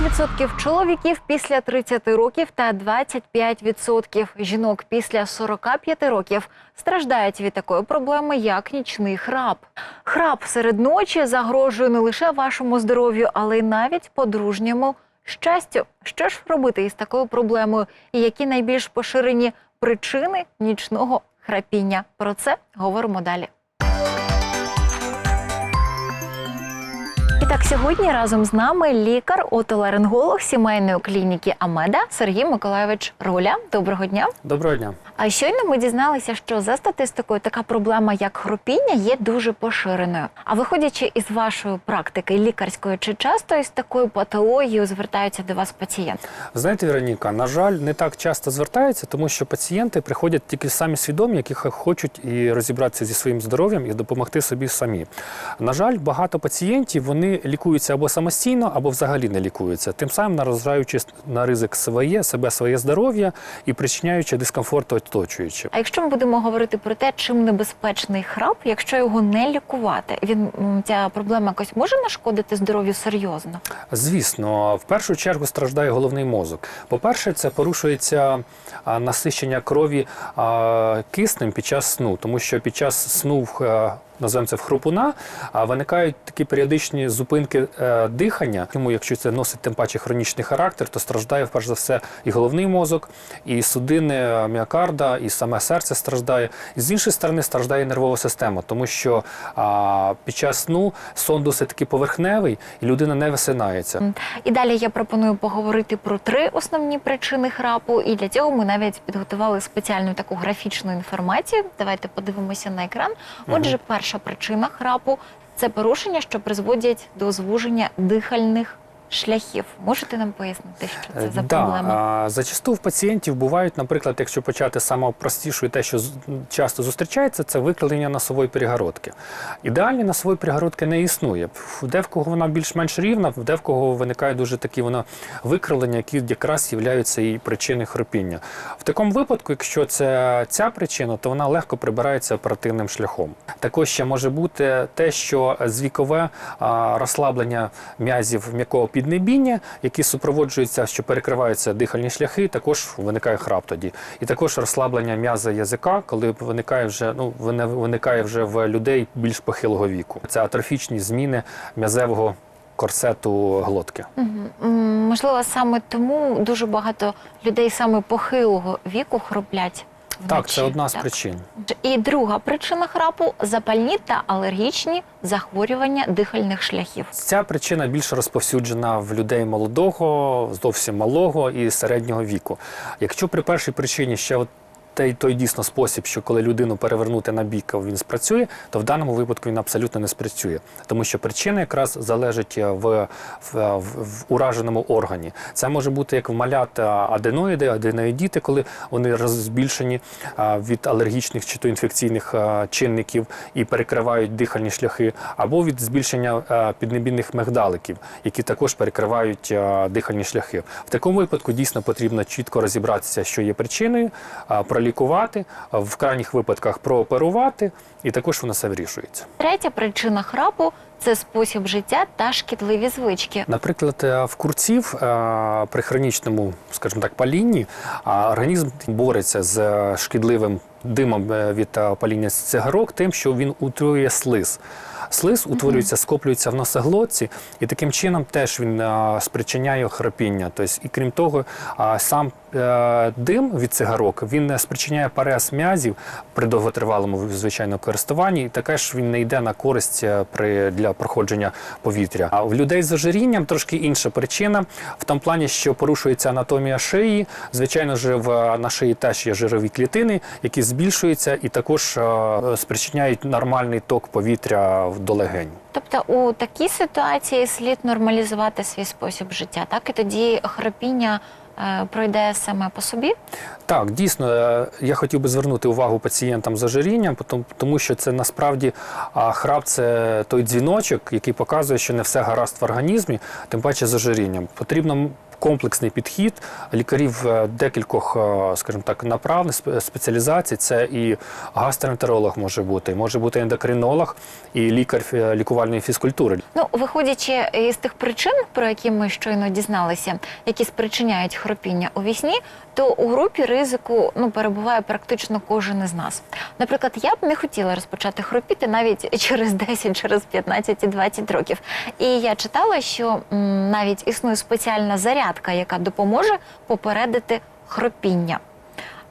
40% чоловіків після 30 років та 25% жінок після 45 років страждають від такої проблеми, як нічний храп. Храп серед ночі загрожує не лише вашому здоров'ю, але й навіть подружньому щастю. Що ж робити із такою проблемою, і які найбільш поширені причини нічного храпіння? Про це говоримо далі. Так, сьогодні разом з нами лікар, отоларинголог сімейної клініки Амеда Сергій Миколайович Руля. Доброго дня. Доброго дня. А щойно ми дізналися, що за статистикою така проблема, як хропіння, є дуже поширеною. А виходячи із вашої практики лікарської, чи часто із такою патологією звертаються до вас пацієнти? Знаєте, Вероніка, на жаль, не так часто звертаються, тому що пацієнти приходять тільки самі свідомі, які хочуть і розібратися зі своїм здоров'ям і допомогти собі самі. На жаль, багато пацієнтів вони лікуються або самостійно, або взагалі не лікуються, тим самим наражаючи на ризик своє, себе, своє здоров'я і причиняючи дискомфорт оточуючим. А якщо ми будемо говорити про те, чим небезпечний храп, якщо його не лікувати, він ця проблема якось може нашкодити здоров'ю серйозно? Звісно, в першу чергу страждає головний мозок. По-перше, це порушується насичення крові киснем під час сну, тому що під час сну в, е, називаємо це в хрупуна, а виникають такі періодичні зупинки е, дихання. Тому, якщо це носить тим паче хронічний характер, то страждає перш за все і головний мозок, і судини е, міокарда, і саме серце страждає. І з іншої сторони страждає нервова система, тому що під час сну сон досить таки поверхневий, і людина не висинається. І далі я пропоную поговорити про три основні причини храпу. І для цього ми навіть підготували спеціальну таку графічну інформацію. Давайте подивимося на екран. Отже, перша причина храпу це порушення, що призводять до звуження дихальних шляхів. Можете нам пояснити, що це за Е, Да, проблема? зачасту в пацієнтів бувають, наприклад, якщо почати з самого простішого, те, що часто зустрічається, це викладення носової перегородки. Ідеальної носової перегородки не існує. Де в кого вона більш-менш рівна, де в кого виникає дуже такі вона викривлення, які якраз являються і причиною хропіння. В такому випадку, якщо це ця причина, то вона легко прибирається оперативним шляхом. Також ще може бути те, що звікове а, розслаблення м'язів м'якого піднебіння, які супроводжуються, що перекриваються дихальні шляхи, також виникає храп тоді. І також розслаблення м'яза язика, коли виникає вже ну виникає вже в людей більш похилого віку. Це атрофічні зміни м'язевого корсету глотки. Можливо, саме тому дуже багато людей саме похилого віку хроплять. Так, вночі, це одна з так? причин. І друга причина храпу запальні та алергічні захворювання дихальних шляхів. Ця причина більше розповсюджена в людей молодого, зовсім малого і середнього віку. Якщо при першій причині ще от той, той дійсно спосіб, що коли людину перевернути на бік, він спрацює, то в даному випадку він абсолютно не спрацює, тому що причина якраз залежить е, в, в, в, ураженому органі. Це може бути як в малят е, аденоїди, аденоїдіти, коли вони роз- збільшені а, від алергічних чи то інфекційних чинників і перекривають дихальні шляхи, або від збільшення піднебінних мигдаликів, які також перекривають дихальні шляхи. В такому випадку дійсно потрібно чітко розібратися, що є причиною, пролікувати, в крайніх випадках прооперувати, і також воно все вирішується. Третя причина храпу це спосіб життя та шкідливі звички. Наприклад, е, в курців е, при хронічному, скажімо так, палінні організм бореться з е, шкідливим димом від паління цигарок, тим, що він утворює слиз. Слиз утворюється, скоплюється в носоглотці, і таким чином теж він спричиняє храпіння. Тобто, і крім того, а, сам е, дим від цигарок він е, спричиняє парез м'язів при довготривалому звичайно користуванні, і також він не йде на користь е, при для проходження повітря. А в людей з ожирінням трошки інша причина в тому плані, що порушується анатомія шиї. Звичайно ж, в на шиї теж є жирові клітини, які збільшуються і також спричиняють нормальний ток повітря до легень. Тобто у такій ситуації слід нормалізувати свій спосіб життя, так і тоді храпіння е, пройде саме по собі. Так, дійсно, е, я хотів би звернути увагу пацієнтам з ожирінням, тому що це насправді храп це той дзвіночок, який показує, що не все гаразд в організмі, тим паче з ожирінням. Потрібно комплексний підхід лікарів е, декількох, е, скажімо так, направлень спе- спеціалізацій. Це і гастроентеролог може бути, може бути ендокринолог і лікар лікувальної фізкультури. Ну, виходячи із тих причин, про які ми щойно дізналися, які спричиняють хропіння у вісні, то у групі ризику ну перебуває практично кожен із нас. Наприклад, я б не хотіла розпочати хропіти навіть через 10, через 15 і 20 років. І я читала, що навіть існує спеціальна зарядка, яка допоможе попередити хропіння.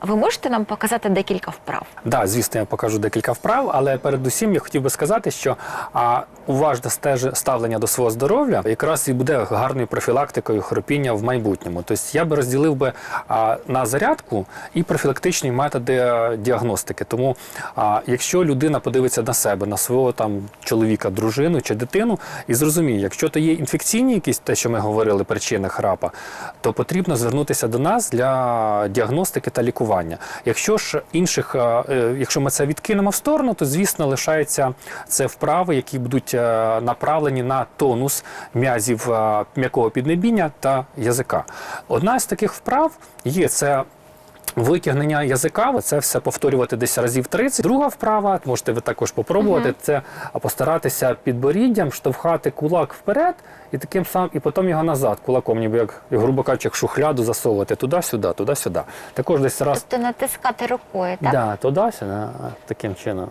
Ви можете нам показати декілька вправ? Да, звісно, я покажу декілька вправ, але передусім я хотів би сказати, що а, уважне стеж- ставлення до свого здоров'я якраз і буде гарною профілактикою хропіння в майбутньому. Тобто я би розділив би а, на зарядку і профілактичні методи діагностики. Тому, а, якщо людина подивиться на себе, на свого там чоловіка, дружину чи дитину, і зрозуміє, якщо то є інфекційні якісь те, що ми говорили, причини храпа, то потрібно звернутися до нас для діагностики та лікування. Якщо ж інших, е, е, якщо ми це відкинемо в сторону, то звісно лишаються це вправи, які будуть е, направлені на тонус м'язів м'якого піднебіння та язика. Одна з таких вправ є це. Витягнення язика, це все повторювати десь разів 30. Друга вправа, можете ви також попробувати, це постаратися підборіддям штовхати кулак вперед і таким самим, і потім його назад, кулаком, ніби як, грубо кажучи, як шухляду засовувати туди-сюди, туди-сюди. Також десь раз Тобто натискати рукою, так? Да, туди-сюди, таким чином.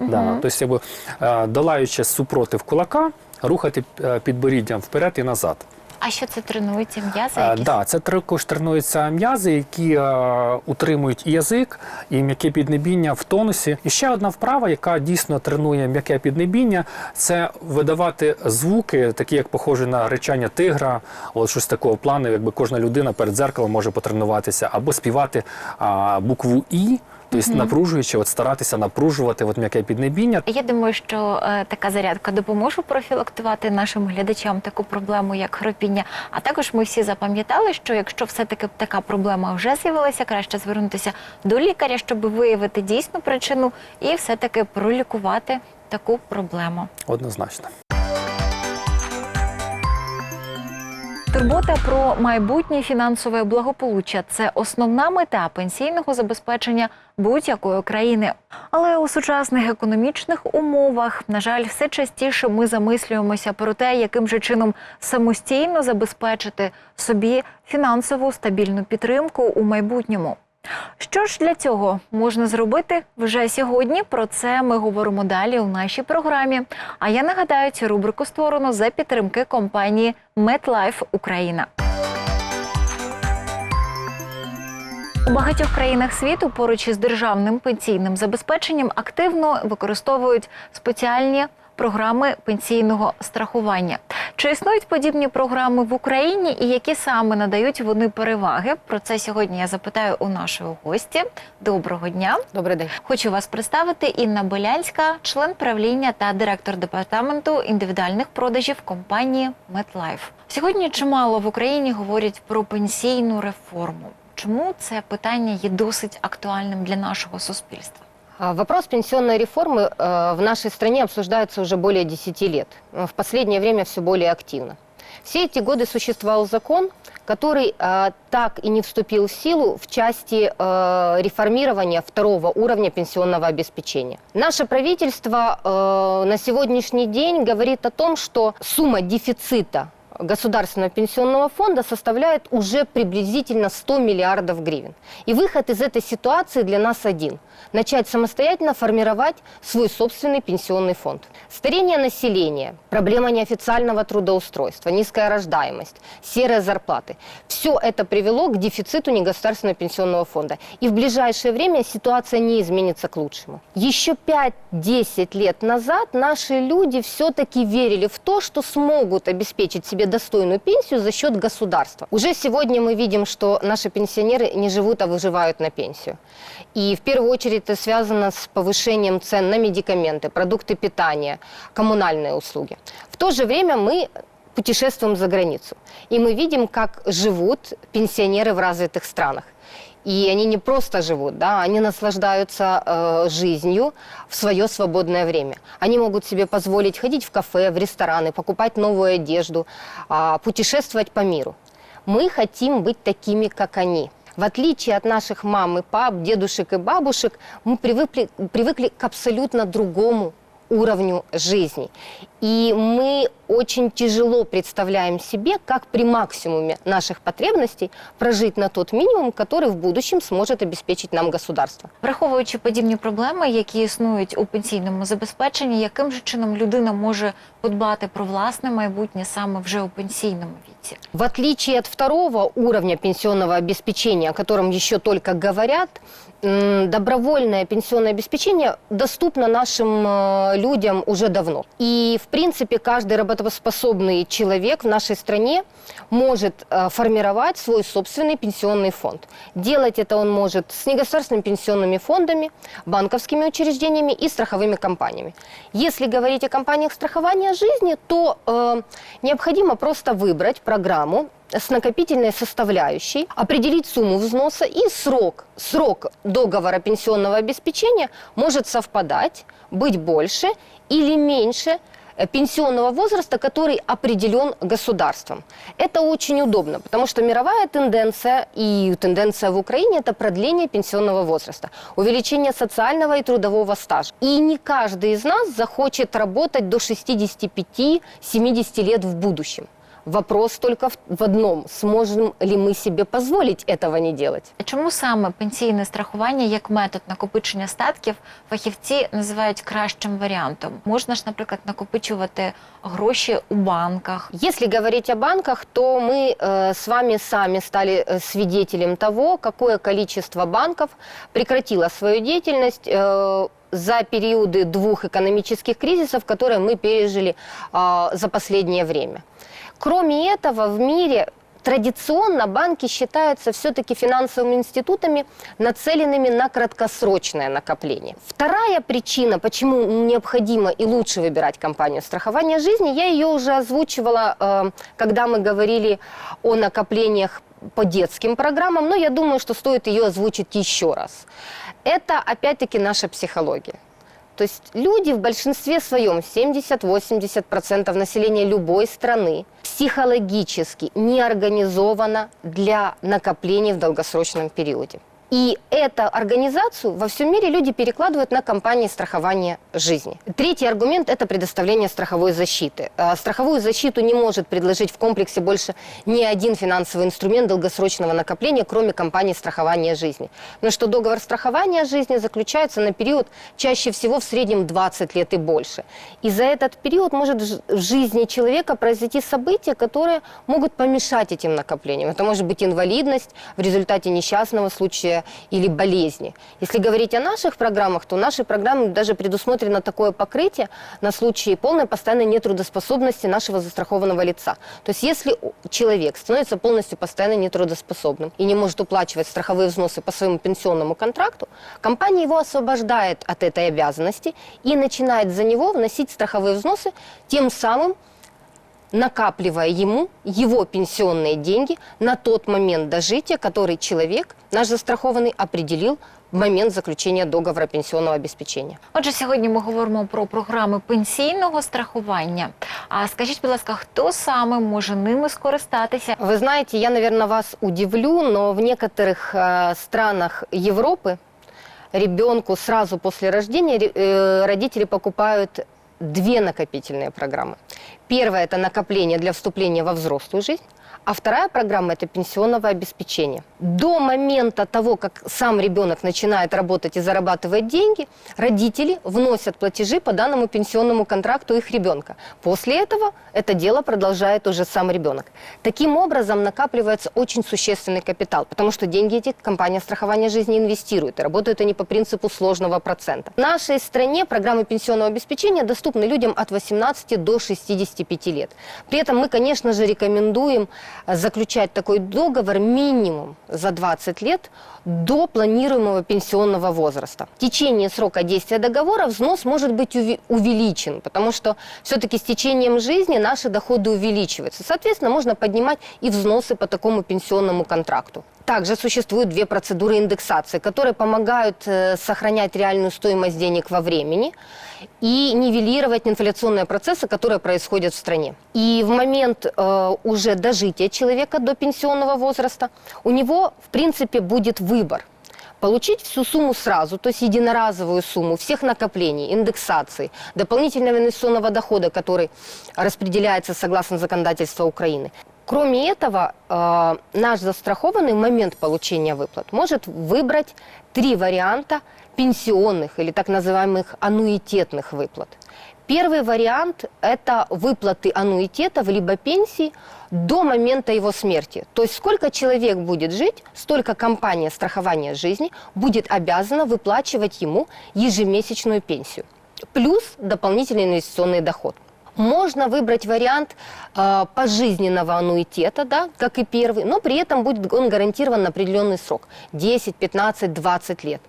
Да. Тобто, якби, е, долаючи супротив кулака, рухати е, підборіддям вперед і назад. А що це тренується м'язи? Е, якісь? да, це також тренуються м'язи, які е, утримують і язик, і м'яке піднебіння в тонусі. І ще одна вправа, яка дійсно тренує м'яке піднебіння, це видавати звуки, такі як похожі на речання тигра, от щось такого плану, якби кожна людина перед дзеркалом може потренуватися, або співати а, букву І, тобто напружуючи, от старатися напружувати от м'яке піднебіння. Я думаю, що е, така зарядка допоможе профілактувати нашим глядачам таку проблему, як хропіння. А також ми всі запам'ятали, що якщо все-таки така проблема вже з'явилася, краще звернутися до лікаря, щоб виявити дійсну причину і все-таки пролікувати таку проблему. Однозначно. Турбота про майбутнє фінансове благополуччя це основна мета пенсійного забезпечення будь-якої країни. Але у сучасних економічних умовах, на жаль, все частіше ми замислюємося про те, яким же чином самостійно забезпечити собі фінансову стабільну підтримку у майбутньому. Що ж для цього можна зробити вже сьогодні? Про це ми говоримо далі у нашій програмі. А я нагадаю, цю рубрику створено за підтримки компанії MetLife Україна. У багатьох країнах світу поруч із державним пенсійним забезпеченням активно використовують спеціальні програми пенсійного страхування. Чи існують подібні програми в Україні і які саме надають вони переваги? Про це сьогодні я запитаю у нашої гості. Доброго дня! Добрий день. Хочу вас представити Інна Белянська, член правління та директор департаменту індивідуальних продажів компанії MetLife. Сьогодні чимало в Україні говорять про пенсійну реформу. Чому це питання є досить актуальним для нашого суспільства? А, Вопрос пенсионной реформы э, в нашей стране обсуждается уже более 10 лет. Э, В последнее время все более активно. Все эти годы существовал закон, который э, так и не вступил в силу в части э, реформирования второго уровня пенсионного обеспечения. Наше правительство э, на сегодняшний день говорит о том, что сумма дефицита Государственного пенсионного фонда составляет уже приблизительно 100 миллиардов гривен. И выход из этой ситуации для нас один – начать самостоятельно формировать свой собственный пенсионный фонд. Старение населения, проблема неофициального трудоустройства, низкая рождаемость, серые зарплаты – все это привело к дефициту негосударственного пенсионного фонда. И в ближайшее время ситуация не изменится к лучшему. Еще 5-10 лет назад наши люди все-таки верили в то, что смогут обеспечить себе достойную пенсию за счет государства. Уже сегодня мы видим, что наши пенсионеры не живут, а выживают на пенсию. И в первую очередь это связано с повышением цен на медикаменты, продукты питания, коммунальные услуги. В то же время мы путешествуем за границу. И мы видим, как живут пенсионеры в развитых странах. И они не просто живут, да, они наслаждаются э, жизнью в свое свободное время. Они могут себе позволить ходить в кафе, в рестораны, покупать новую одежду, а, путешествовать по миру. Мы хотим быть такими, как они. В отличие от наших мам и пап, дедушек и бабушек, мы привыкли, привыкли к абсолютно другому уровню жизни. И мы очень тяжело представляем себе, как при максимуме наших потребностей прожить на тот минимум, который в будущем сможет обеспечить нам государство. Враховуючи подібні проблеми, які існують у пенсійному забезпеченні, яким же чином людина може подбати про власне майбутнє саме вже у пенсійному віці? В отличие от второго уровня пенсионного обеспечения, о котором еще только говорят, м, добровольное пенсионное обеспечение доступно нашим э, людям уже давно. И, в принципе, каждый работоспособный человек в нашей стране может э, формировать свой собственный пенсионный фонд. Делать это он может с негосударственными пенсионными фондами, банковскими учреждениями и страховыми компаниями. Если говорить о компаниях страхования жизни, то э, необходимо просто выбрать программу с накопительной составляющей, определить сумму взноса и срок. Срок договора пенсионного обеспечения может совпадать, быть больше или меньше пенсионного возраста, который определен государством. Это очень удобно, потому что мировая тенденция и тенденция в Украине – это продление пенсионного возраста, увеличение социального и трудового стажа. И не каждый из нас захочет работать до 65-70 лет в будущем. Вопрос только в, в одном – сможем ли мы себе позволить этого не делать? А Чому саме пенсійне страхування як метод накопичення статків фахівці називають кращим варіантом? Можна ж, наприклад, накопичувати гроші у банках. Если говорить о банках, то мы э, с вами сами стали э, свидетелем того, какое количество банков прекратило свою деятельность э, за периоды двух экономических кризисов, которые мы пережили э, за последнее время. Кроме этого, в мире традиционно банки считаются все-таки финансовыми институтами, нацеленными на краткосрочное накопление. Вторая причина, почему необходимо и лучше выбирать компанию страхования жизни, я ее уже озвучивала, э, когда мы говорили о накоплениях по детским программам, но я думаю, что стоит ее озвучить еще раз. Это опять-таки наша психология. То есть люди в большинстве своем, 70-80% населения любой страны, психологически не организовано для накоплений в долгосрочном периоде. И эту организацию во всем мире люди перекладывают на компании страхования жизни. Третий аргумент – это предоставление страховой защиты. А Страховую защиту не может предложить в комплексе больше ни один финансовый инструмент долгосрочного накопления, кроме компании страхования жизни. Но что договор страхования жизни заключается на период чаще всего в среднем 20 лет и больше. И за этот период может в жизни человека произойти события, которые могут помешать этим накоплениям. Это может быть инвалидность в результате несчастного случая или болезни. Если говорить о наших программах, то наши программы даже предусмотрено такое покрытие на случай полной постоянной нетрудоспособности нашего застрахованного лица. То есть если человек становится полностью постоянно нетрудоспособным и не может уплачивать страховые взносы по своему пенсионному контракту, компания его освобождает от этой обязанности и начинает за него вносить страховые взносы, тем самым накапливая ему его пенсионные деньги на тот момент дожития, который человек, наш застрахованный, определил в момент заключения договора пенсионного обеспечения. Отже, сьогодні ми говоримо про програми пенсійного страхування. А скажіть, будь ласка, хто саме може ними скористатися? Вы знаете, я, наверное, вас удивлю, но в некоторых э, странах Европы ребенку сразу после рождения ре- э, родители покупают две накопительные программы. Первая – это накопление для вступления во взрослую жизнь, а вторая программа – это пенсионного обеспечения. До момента того, как сам ребенок начинает работать и зарабатывать деньги, родители вносят платежи по данному пенсионному контракту их ребенка. После этого это дело продолжает уже сам ребенок. Таким образом накапливается очень существенный капитал, потому что деньги эти компания страхования жизни инвестирует, и работают они по принципу сложного процента. В нашей стране программы пенсионного обеспечения доступны людям от 18 до 65 лет. При этом мы, конечно же, рекомендуем заключать такой договор минимум за 20 лет до планируемого пенсионного возраста. В течение срока действия договора взнос может быть увеличен, потому что все-таки с течением жизни наши доходы увеличиваются. Соответственно, можно поднимать и взносы по такому пенсионному контракту. Также существуют две процедуры индексации, которые помогают э, сохранять реальную стоимость денег во времени и нивелировать инфляционные процессы, которые происходят в стране. И в момент э, уже дожития развития человека до пенсионного возраста, у него, в принципе, будет выбор. Получить всю сумму сразу, то есть единоразовую сумму всех накоплений, индексации, дополнительного инвестиционного дохода, который распределяется согласно законодательству Украины. Кроме этого, э, наш застрахованный в момент получения выплат может выбрать три варианта пенсионных или так называемых аннуитетных выплат. Первый вариант – это выплаты аннуитетов либо пенсий до момента его смерти. То есть сколько человек будет жить, столько компания страхования жизни будет обязана выплачивать ему ежемесячную пенсию. Плюс дополнительный инвестиционный доход. Можно выбрать вариант э, пожизненного аннуитета, да, как и первый, но при этом будет он гарантирован на определенный срок – 10, 15, 20 лет.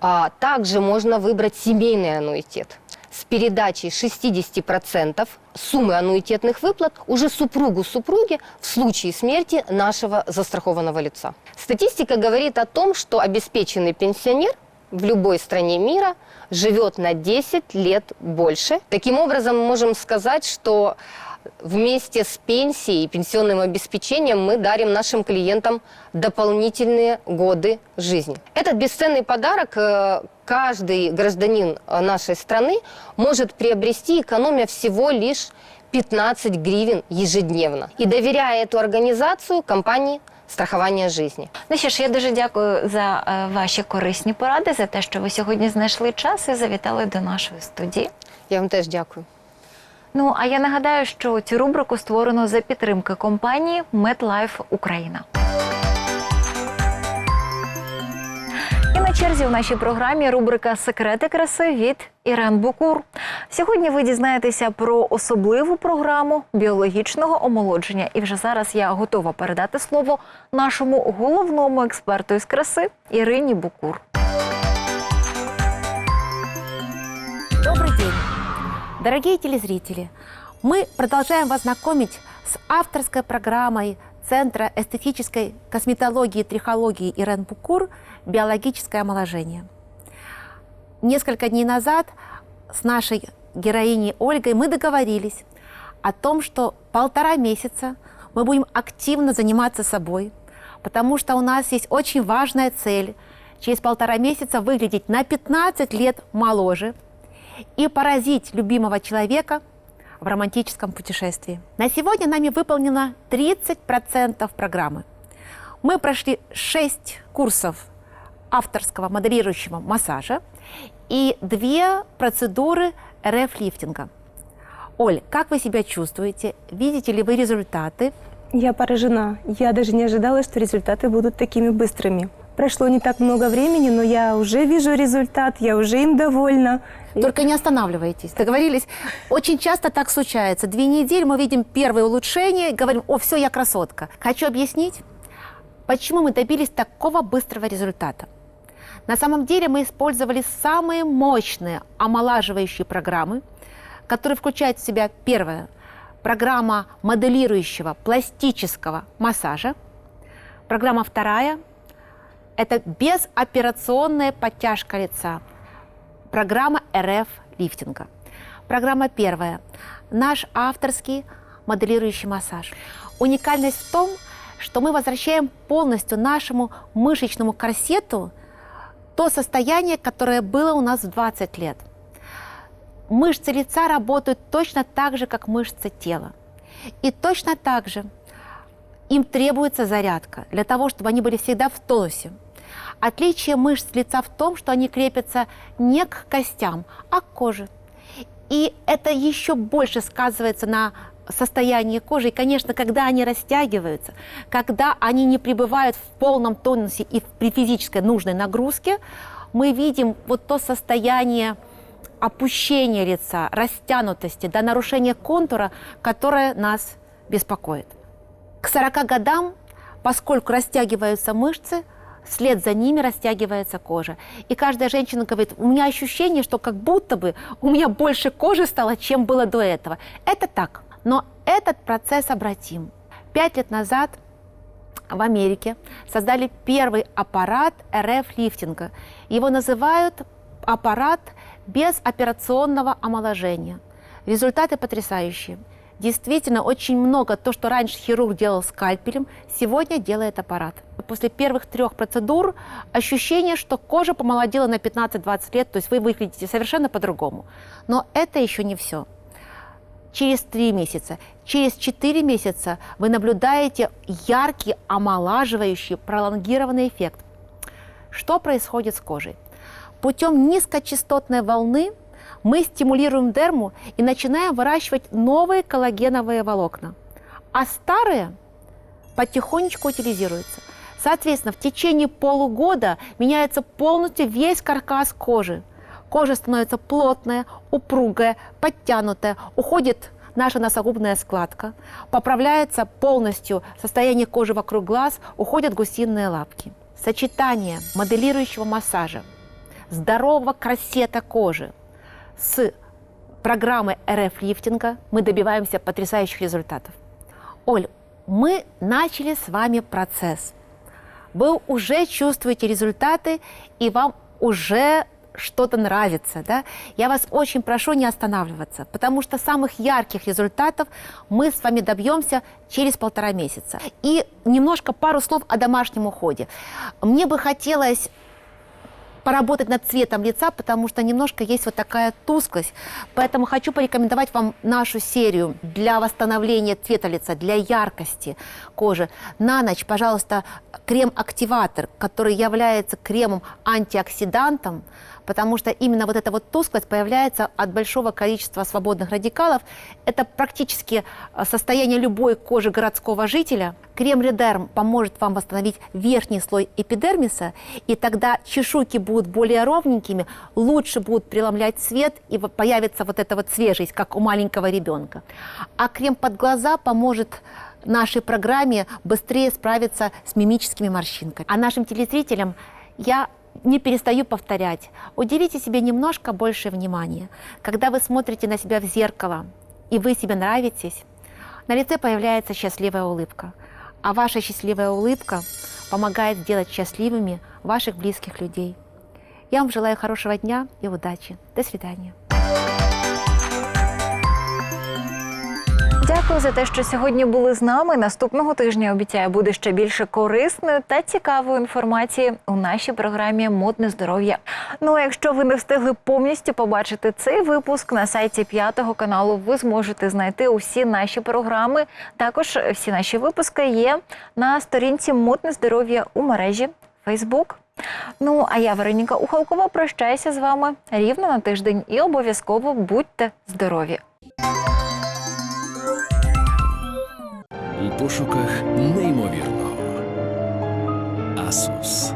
А, также можно выбрать семейный аннуитет с передачей 60% суммы аннуитетных выплат уже супругу супруги в случае смерти нашего застрахованного лица. Статистика говорит о том, что обеспеченный пенсионер в любой стране мира живет на 10 лет больше. Таким образом, мы можем сказать, что вместе с пенсией и пенсионным обеспечением мы дарим нашим клиентам дополнительные годы жизни. Этот бесценный подарок э, каждый гражданин э, нашей страны может приобрести, экономя всего лишь 15 гривен ежедневно. И доверяя эту организацию компании страхования жизни. Ну що ж, я дуже дякую за е, ваші корисні поради, за те, що ви сьогодні знайшли час і завітали до нашої студії. Я вам теж дякую. Ну а я нагадаю, що цю рубрику створено за підтримки компанії MedLife Україна. черзі в нашій програмі рубрика Секрети краси від Ірен Букур. Сьогодні ви дізнаєтеся про особливу програму біологічного омолодження. І вже зараз я готова передати слово нашому головному експерту із краси Ірині Букур. Добрый день, дорогие телезрители! Мы продолжаем вас знакомить с авторской программой Центра эстетической косметологии и трихологии Ирен Букур «Биологическое омоложение». Несколько дней назад с нашей героиней Ольгой мы договорились о том, что полтора месяца мы будем активно заниматься собой, потому что у нас есть очень важная цель – через полтора месяца выглядеть на 15 лет моложе и поразить любимого человека в романтическом путешествии. На сегодня нами выполнено 30% программы. Мы прошли 6 курсов авторского моделирующего массажа и две процедуры РФ-лифтинга. Оль, как вы себя чувствуете? Видите ли вы результаты? Я поражена. Я даже не ожидала, что результаты будут такими быстрыми. Прошло не так много времени, но я уже вижу результат, я уже им довольна. Только не останавливайтесь. Договорились? Очень часто так случается. Две недели мы видим первые улучшения, говорим, о, все, я красотка. Хочу объяснить, почему мы добились такого быстрого результата. На самом деле мы использовали самые мощные омолаживающие программы, которые включают в себя первое – программа моделирующего пластического массажа. Программа вторая – это безоперационная подтяжка лица. Программа РФ лифтинга. Программа первая – наш авторский моделирующий массаж. Уникальность в том, что мы возвращаем полностью нашему мышечному корсету то состояние, которое было у нас в 20 лет. Мышцы лица работают точно так же, как мышцы тела. И точно так же им требуется зарядка для того, чтобы они были всегда в тонусе. Отличие мышц лица в том, что они крепятся не к костям, а к коже. И это еще больше сказывается на состоянии кожи. И, конечно, когда они растягиваются, когда они не пребывают в полном тонусе и при физической нужной нагрузке, мы видим вот то состояние опущения лица, растянутости, до нарушения контура, которое нас беспокоит. К 40 годам, поскольку растягиваются мышцы, вслед за ними растягивается кожа. И каждая женщина говорит, у меня ощущение, что как будто бы у меня больше кожи стало, чем было до этого. Это так. Но этот процесс обратим. Пять лет назад в Америке создали первый аппарат РФ-лифтинга. Его называют аппарат без операционного омоложения. Результаты потрясающие. Действительно, очень много то, что раньше хирург делал скальпелем, сегодня делает аппарат. После первых трех процедур ощущение, что кожа помолодела на 15-20 лет, то есть вы выглядите совершенно по-другому. Но это еще не все. Через три месяца, через четыре месяца вы наблюдаете яркий, омолаживающий, пролонгированный эффект. Что происходит с кожей? Путем низкочастотной волны мы стимулируем дерму и начинаем выращивать новые коллагеновые волокна. А старые потихонечку утилизируются. Соответственно, в течение полугода меняется полностью весь каркас кожи. Кожа становится плотная, упругая, подтянутая, уходит наша носогубная складка, поправляется полностью состояние кожи вокруг глаз, уходят гусиные лапки. Сочетание моделирующего массажа, здорового красета кожи с программой РФ-лифтинга мы добиваемся потрясающих результатов. Оль, мы начали с вами процесс. Вы уже чувствуете результаты, и вам уже что-то нравится. Да? Я вас очень прошу не останавливаться, потому что самых ярких результатов мы с вами добьемся через полтора месяца. И немножко пару слов о домашнем уходе. Мне бы хотелось поработать над цветом лица, потому что немножко есть вот такая тусклость. Поэтому хочу порекомендовать вам нашу серию для восстановления цвета лица, для яркости кожи. На ночь, пожалуйста, крем-активатор, который является кремом-антиоксидантом, потому что именно вот эта вот тусклость появляется от большого количества свободных радикалов. Это практически э, состояние любой кожи городского жителя. Крем Редерм поможет вам восстановить верхний слой эпидермиса, и тогда чешуйки будут более ровненькими, лучше будут преломлять цвет, и появится вот эта вот свежесть, как у маленького ребенка. А крем под глаза поможет нашей программе быстрее справиться с мимическими морщинками. А нашим телезрителям я не перестаю повторять. Уделите себе немножко больше внимания. Когда вы смотрите на себя в зеркало, и вы себе нравитесь, на лице появляется счастливая улыбка. А ваша счастливая улыбка помогает сделать счастливыми ваших близких людей. Я вам желаю хорошего дня и удачи. До свидания. Дякую за те, що сьогодні були з нами. Наступного тижня обіцяю буде ще більше корисної та цікавої інформації у нашій програмі Модне здоров'я. Ну а якщо ви не встигли повністю побачити цей випуск на сайті п'ятого каналу, ви зможете знайти усі наші програми. Також всі наші випуски є на сторінці Модне здоров'я у мережі Facebook. Ну а я, Вероніка Ухалкова, прощаюся з вами рівно на тиждень і обов'язково будьте здорові! Пошуках неймовірного. Асус.